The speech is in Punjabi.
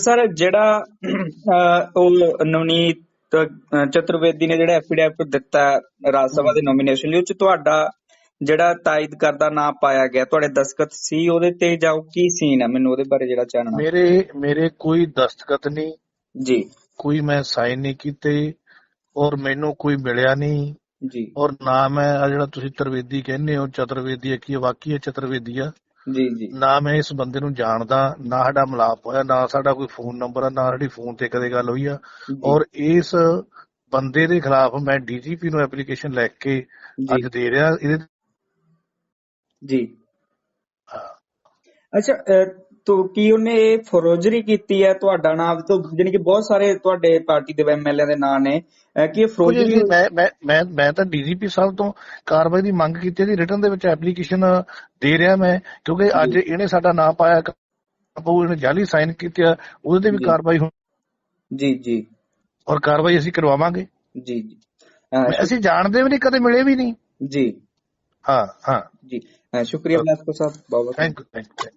ਸਰ ਜਿਹੜਾ ਉਹ ਨਵਨੀਤ ਚਤੁਰਵੇਦੀ ਨੇ ਜਿਹੜਾ ਐਫੀਡੈਵਿਟ ਦਿੱਤਾ ਹੈ ਰਾਜ ਸਭਾ ਦੇ ਨੋਮੀਨੇਸ਼ਨ ਲਈ ਉਹ ਚ ਤੁਹਾਡਾ ਜਿਹੜਾ ਤਾਇਦ ਕਰਦਾ ਨਾਂ ਪਾਇਆ ਗਿਆ ਤੁਹਾਡੇ ਦਸਖਤ ਸੀ ਉਹਦੇ ਤੇ ਜਾਂ ਉਹ ਕੀ ਸੀਨ ਹੈ ਮੈਨੂੰ ਉਹਦੇ ਬਾਰੇ ਜਿਹੜਾ ਜਾਣਨਾ। ਮੇਰੇ ਮੇਰੇ ਕੋਈ ਦਸਤਖਤ ਨਹੀਂ। ਜੀ। ਕੋਈ ਮੈਂ ਸਾਈਨ ਨਹੀਂ ਕੀਤੇ ਔਰ ਮੈਨੂੰ ਕੋਈ ਮਿਲਿਆ ਨਹੀਂ। ਜੀ। ਔਰ ਨਾ ਮੈਂ ਆ ਜਿਹੜਾ ਤੁਸੀਂ ਤਰਵੇਦੀ ਕਹਿੰਦੇ ਹੋ ਚਤੁਰਵੇਦੀ ਹੈ ਕੀ ਵਾਕਈ ਹੈ ਚਤੁਰਵੇਦੀ ਆ? ਜੀ ਜੀ। ਨਾ ਮੈਂ ਇਸ ਬੰਦੇ ਨੂੰ ਜਾਣਦਾ ਨਾ ਸਾਡਾ ਮਿਲਾਪ ਹੋਇਆ ਨਾ ਸਾਡਾ ਕੋਈ ਫੋਨ ਨੰਬਰ ਆ ਨਾ ਸਾਡੀ ਫੋਨ ਤੇ ਕਦੇ ਗੱਲ ਹੋਈ ਆ। ਔਰ ਇਸ ਬੰਦੇ ਦੇ ਖਿਲਾਫ ਮੈਂ ਡੀਜੀਪੀ ਨੂੰ ਐਪਲੀਕੇਸ਼ਨ ਲਿਖ ਕੇ ਅੱਜ ਦੇ ਰਿਹਾ ਇਹਦੇ ਜੀ। ਅੱਛਾ ਤੋ ਕੀ ਉਹਨੇ ਇਹ ਫਰੋਜਰੀ ਕੀਤੀ ਹੈ? ਤੁਹਾਡਾ ਨਾਮ ਤੋਂ ਜਾਣੀ ਕਿ ਬਹੁਤ ਸਾਰੇ ਤੁਹਾਡੇ ਪਾਰਟੀ ਦੇ ਐਮਐਲਏ ਦੇ ਨਾਂ ਨੇ। ਕੀ ਇਹ ਫਰੋਜਰੀ ਮੈਂ ਮੈਂ ਮੈਂ ਤਾਂ ਡੀਜੀਪੀ ਸਾਹਿਬ ਤੋਂ ਕਾਰਵਾਈ ਦੀ ਮੰਗ ਕੀਤੀ ਹੈ ਜੀ। ਰਿਟਰਨ ਦੇ ਵਿੱਚ ਐਪਲੀਕੇਸ਼ਨ ਦੇ ਰਿਹਾ ਮੈਂ ਕਿਉਂਕਿ ਅੱਜ। ਇਹਨੇ ਸਾਡਾ ਨਾਮ ਪਾਇਆ ਪਊ ਇਹਨੇ ਜਾਲੀ ਸਾਈਨ ਕੀਤੇ ਉਹਦੇ ਤੇ ਵੀ। ਕਾਰਵਾਈ ਹੋ ਜੀ ਜੀ। ਔਰ ਕਾਰਵਾਈ ਅਸੀਂ ਕਰਵਾਵਾਂਗੇ। ਜੀ ਜੀ। ਅਸੀਂ ਜਾਣਦੇ ਵੀ ਨਹੀਂ ਕਦੇ ਮਿਲੇ ਵੀ ਨਹੀਂ। ਜੀ। ਹਾਂ ਹਾਂ। ਜੀ। ਸ਼ੁਕਰੀਆ ਬਲਾਸਕੋ ਸਾਹਿਬ ਬਹੁਤ ਬਹੁਤ ਥੈਂਕ ਯੂ ਥੈਂਕ ਯੂ